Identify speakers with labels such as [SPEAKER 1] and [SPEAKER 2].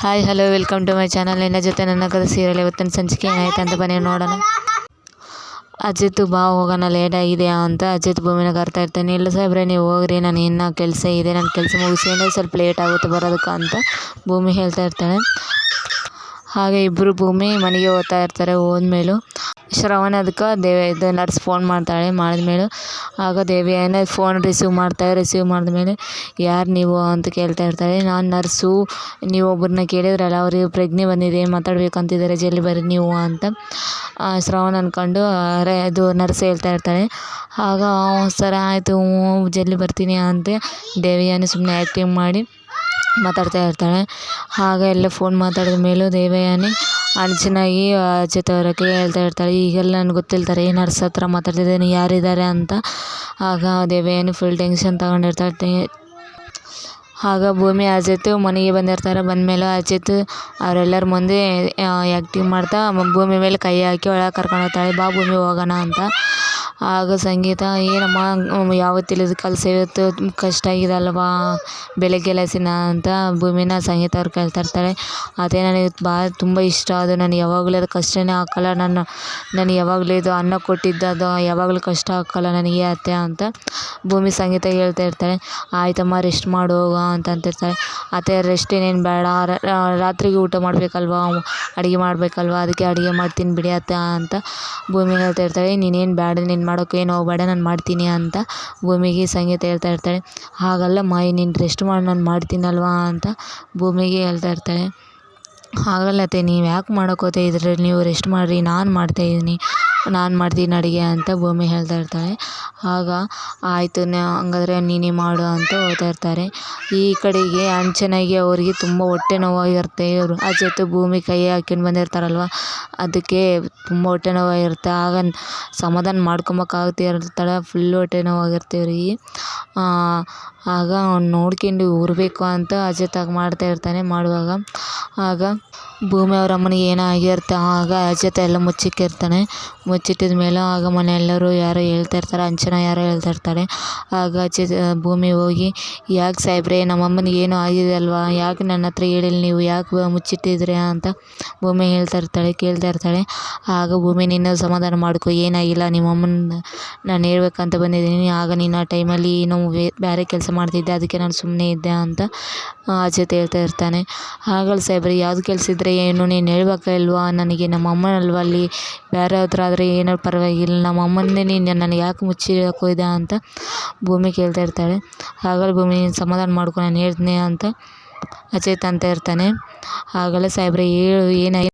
[SPEAKER 1] Hi, hello, welcome to my channel. ನಿನ್ನ ಜೊತೆ ನನ್ನ ಕದ ಸೀರಿಯಲ್ ಇವತ್ತಿನ ಸಂಚಿಕೆ ಏನಾಯ್ತು ಅಂತ ಬನ್ನಿ, ನೋಡೋಣ. ಅಜಿತ್ ಬಾ ಹೋಗೋಣ ಲೇಟ್ ಆಗಿದೆ ಅಂತ ಅಜಿತ್ ಭೂಮಿನ ಕರ್ತಾ ಇರ್ತಾನೆ. ಇಲ್ಲ ಸಾಹೇಬ್ರೆ, ನೀವು ಹೋಗ್ರಿ, ನಾನು ಇನ್ನೂ ಕೆಲಸ ಇದೆ ನನ್ನ ಕೆಲಸ ಮುಗಿಸಿ ಅಂದರೆ ಸ್ವಲ್ಪ ಲೇಟ್ ಆಗುತ್ತೆ ಬರೋದಕ್ಕೆ ಅಂತ ಭೂಮಿ ಹೇಳ್ತಾ ಇರ್ತಾಳೆ ಹಾಗೆ ಇಬ್ಬರು ಭೂಮಿ ಮನೆಗೆ ಹೋಗ್ತಾ ಇರ್ತಾರೆ ಹೋದ್ಮೇಲೂ. ಶ್ರವಣ ಅದಕ್ಕೆ ದೇವಿ ಇದು ನರ್ಸ್ ಫೋನ್ ಮಾಡ್ತಾಳೆ, ಮಾಡಿದ್ಮೇಲೆ ಆಗ ದೇವಿ ಏನೋ ಫೋನ್ ರಿಸೀವ್ ಮಾಡ್ತಾಳೆ ರಿಸೀವ್ ಮಾಡಿದ್ಮೇಲೆ ಯಾರು ನೀವು ಅಂತ ಕೇಳ್ತಾ ಇರ್ತಾಳೆ. ನಾನು ನರ್ಸು, ನೀವು ಒಬ್ಬರನ್ನ ಕೇಳಿದ್ರಲ್ಲ, ಅವ್ರಿಗೆ ಪ್ರಜ್ಞೆ ಬಂದಿದೆ, ಮಾತಾಡ್ಬೇಕಂತಿದ್ದಾರೆ, ಜಲ್ದಿ ಬರ್ರಿ ನೀವು ಅಂತ. ಶ್ರವಣ ಅಂದ್ಕೊಂಡು ಅರೆ, ಇದು ನರ್ಸ್ ಹೇಳ್ತಾ ಇರ್ತಾಳೆ. ಆಗ ಸರ, ಆಯಿತು ಹ್ಞೂ ಜಲ್ದಿ ಬರ್ತೀನಿ ಅಂತ ದೇವಿಯನ್ನು ಸುಮ್ಮನೆ ಆ್ಯಕ್ಟಿಂಗ್ ಮಾಡಿ ಮಾತಾಡ್ತಾ ಇರ್ತಾಳೆ. ಆಗ ಎಲ್ಲ ಫೋನ್ ಮಾತಾಡಿದ ಮೇಲೂ ದೇವಯಾನಿ ಅರ್ಜುನಾಗಿ ಅಜಿತ್ ಅವರಿಗೆ ಹೇಳ್ತಾ ಇರ್ತಾಳೆ ಈಗೆಲ್ಲ ನನ್ಗೆ ಗೊತ್ತಿಲ್ತಾರೆ ಈ ನರ್ಸ್ ಹತ್ರ ಮಾತಾಡ್ತಿದ್ದೀನಿ ಯಾರಿದ್ದಾರೆ ಅಂತ. ಆಗ ದೇವಯಾನಿ ಫುಲ್ ಟೆನ್ಷನ್ ತಗೊಂಡಿರ್ತಾಳೆ ಆಗ ಭೂಮಿ ಅಜಿತ್ ಮನೆಗೆ ಬಂದಿರ್ತಾರೆ, ಬಂದಮೇಲೆ ಅಜಿತ್ ಅವರೆಲ್ಲರ ಮುಂದೆ ಆ್ಯಕ್ಟಿಂಗ್ ಮಾಡ್ತಾ, ಭೂಮಿ ಮೇಲೆ ಕೈ ಹಾಕಿ ಒಳಗೆ ಕರ್ಕೊಂಡು ಹೋಗ್ತಾಳೆ, ಬಾ ಭೂಮಿ ಹೋಗೋಣ ಅಂತ. ಆಗ ಸಂಗೀತ, ಏನಮ್ಮ ಯಾವತ್ತಿಲ್ಲ ಕೆಲಸ ಇವತ್ತು ಕಷ್ಟ ಆಗಿದೆ ಬೆಳಗ್ಗೆ ಲಸಿನ ಅಂತ ಭೂಮಿನ ಸಂಗೀತ ಅವ್ರು ಕೇಳ್ತಾ ಇರ್ತಾರೆ. ಅದೇ ನನಗೆ ಭಾಳ ತುಂಬ ಇಷ್ಟ. ಅದು ನಾನು ಯಾವಾಗಲೂ ಅದು ಕಷ್ಟನೇ ಹಾಕಲ್ಲ. ನಾನು ನಾನು ಯಾವಾಗಲೂ ಇದು ಅನ್ನ ಕೊಟ್ಟಿದ್ದು ಅದು ಯಾವಾಗಲೂ ಕಷ್ಟ ಹಾಕಲ್ಲ ನನಗೆ ಅತ್ತೆ ಅಂತ ಭೂಮಿ ಸಂಗೀತ ಹೇಳ್ತಾ ಇರ್ತಾಳೆ ಆಯ್ತಮ್ಮ ರೆಸ್ಟ್ ಮಾಡು, ಹೋಗು, ಅಂತ ಅಂತಿರ್ತಾಳೆ ಅತ್ತೆ ರೆಸ್ಟ್ ಏನೇನು ಬೇಡ. ರಾತ್ರಿಗೆ ಊಟ ಮಾಡಬೇಕಲ್ವಾ? ಅಡುಗೆ ಮಾಡಬೇಕಲ್ವಾ? ಅದಕ್ಕೆ ಅಡುಗೆ ಮಾಡ್ತೀನಿ ಬಿಡಿ ಅತ್ತೆ, ಅಂತ ಭೂಮಿ ಹೇಳ್ತಾ ಇರ್ತಾಳೆ ನೀನೇನು ಬೇಡ, ನೀನು ಮಾಡೋಕೆ ಏನೋ ಹೋಗಬೇಡ ನಾನು ಮಾಡ್ತೀನಿ ಅಂತ ಭೂಮಿಗೆ ಸಂಗೀತ ಹೇಳ್ತಾ ಇರ್ತಾಳೆ. ಹಾಗಲ್ಲ ಮಾಯಿ, ನೀನು ರೆಸ್ಟ್ ಮಾಡಿ, ನಾನು ಮಾಡ್ತೀನಲ್ವಾ ಅಂತ ಭೂಮಿಗೆ ಹೇಳ್ತಾ ಇರ್ತಾಳೆ. ಹಾಗಲ್ಲ ನೀವು ಯಾಕೆ ಮಾಡೋಕೆ ಇದ್ರೆ? ನೀವು ರೆಸ್ಟ್ ಮಾಡಿರಿ, ನಾನು ಮಾಡ್ತಾಯಿದ್ದೀನಿ ನಾನು ಮಾಡ್ತೀನಿ ಅಡುಗೆ ಅಂತ ಭೂಮಿ ಹೇಳ್ತಾ ಇರ್ತಾಳೆ ಆಗ ಆಯಿತು ಹಂಗಾದ್ರೆ ನೀನೇ ಮಾಡು ಅಂತ ಹೋಗ್ತಾ ಇರ್ತಾರೆ. ಈ ಕಡೆಗೆ ಅಂಚನಾಗಿ ಅವರಿಗೆ ತುಂಬ ಹೊಟ್ಟೆ ನೋವಾಗಿರುತ್ತೆ. ಇವರು ಅಜಿತ್ ಭೂಮಿ ಕೈ ಹಾಕ್ಕೊಂಡು ಬಂದಿರ್ತಾರಲ್ವ? ಅದಕ್ಕೆ ತುಂಬ ಹೊಟ್ಟೆ ನೋವಾಗಿರುತ್ತೆ. ಆಗ ಸಮಾಧಾನ ಮಾಡ್ಕೊಬೇಕಾಗುತ್ತೆ ಇರ್ತಾಳೆ ಫುಲ್ ಹೊಟ್ಟೆ ನೋವಾಗಿರುತ್ತೆ ಇವ್ರಿಗೆ. ಆಗ ಅವ್ನು ನೋಡ್ಕೊಂಡು ಊರಬೇಕು ಅಂತ ಅಜಿತ್ ಆಗ ಮಾಡ್ತಾ ಇರ್ತಾನೆ ಮಾಡುವಾಗ. ಆಗ ಭೂಮಿ ಅವರ ಅಮ್ಮನಿಗೆ ಏನೋ ಆಗಿರುತ್ತೆ ಆಗ ಅಜಿತ್ ಎಲ್ಲ ಮುಚ್ಚಿಕ್ಕಿರ್ತಾನೆ. ಮುಚ್ಚಿಟ್ಟಿದ ಮೇಲೆ ಆಗ ಮನೆಯೆಲ್ಲರೂ ಯಾರೋ ಹೇಳ್ತಾ ಇರ್ತಾರೆ, ಅಂಚನ ಯಾರೋ ಹೇಳ್ತಾ ಇರ್ತಾರೆ. ಆಗ ಅಜ್ಜಿ ಭೂಮಿ ಹೋಗಿ, ಯಾಕೆ ಸಾಹೇಬ್ರೆ ನಮ್ಮ ಅಮ್ಮನಿಗೆ ಏನೋ ಆಗಿದೆ ಅಲ್ವಾ? ಯಾಕೆ ನನ್ನ ಹತ್ರ ಹೇಳಿಲ್ಲ ನೀವು? ಯಾಕೆ ಮುಚ್ಚಿಟ್ಟಿದ್ರಿ ಅಂತ ಭೂಮಿ ಹೇಳ್ತಾ ಇರ್ತಾಳೆ, ಕೇಳ್ತಾ ಇರ್ತಾಳೆ. ಆಗ ಭೂಮಿ ನಿನ್ನ ಸಮಾಧಾನ ಮಾಡ್ಕೊ, ಏನಾಗಿಲ್ಲ ನಿಮ್ಮ ಅಮ್ಮನ ನಾನು ಹೇಳ್ಬೇಕಂತ ಬಂದಿದ್ದೀನಿ. ಆಗ ನೀನು ಆ ಟೈಮಲ್ಲಿ ಏನೋ ಬೇರೆ ಕೆಲಸ ಮಾಡ್ತಿದ್ದೆ, ಅದಕ್ಕೆ ನಾನು ಸುಮ್ಮನೆ ಇದ್ದೆ ಅಂತ ಅಜಿತ್ ಹೇಳ್ತಾ ಇರ್ತಾನೆ. ಆಗಲ್ಲ ಸಾಹೇಬ್ರೆ, ಯಾವ್ದು ಕೆಲಸ ಇದ್ದರೆ ಏನು, ನೀನು ಹೇಳ್ಬೇಕಲ್ವಾ ನನಗೆ ನಮ್ಮ ಅಮ್ಮನಲ್ವಾ ಅಲ್ಲಿ? ಬೇರೆ ಹತ್ರ ಆದರೆ ಏನೋ ಪರವಾಗಿಲ್ಲ, ನಮ್ಮ ಅಮ್ಮನ್ನೇ ನೀನು ನನಗೆ ಯಾಕೆ ಮುಚ್ಚಿ ಹೋದೆ ಅಂತ ಭೂಮಿ ಕೇಳ್ತಾ ಇರ್ತಾಳೆ. ಆಗಲ್ಲ ಭೂಮಿ ಸಮಾಧಾನ ಮಾಡ್ಕೊ, ನಾನು ಹೇಳ್ತೀನಿ ಅಂತ ಅಜಿತ್ ಅಂತ ಇರ್ತಾನೆ. ಆಗಲೇ ಸಾಹೇಬ್ರೆ, ಹೇಳು ಏನಾಗಿ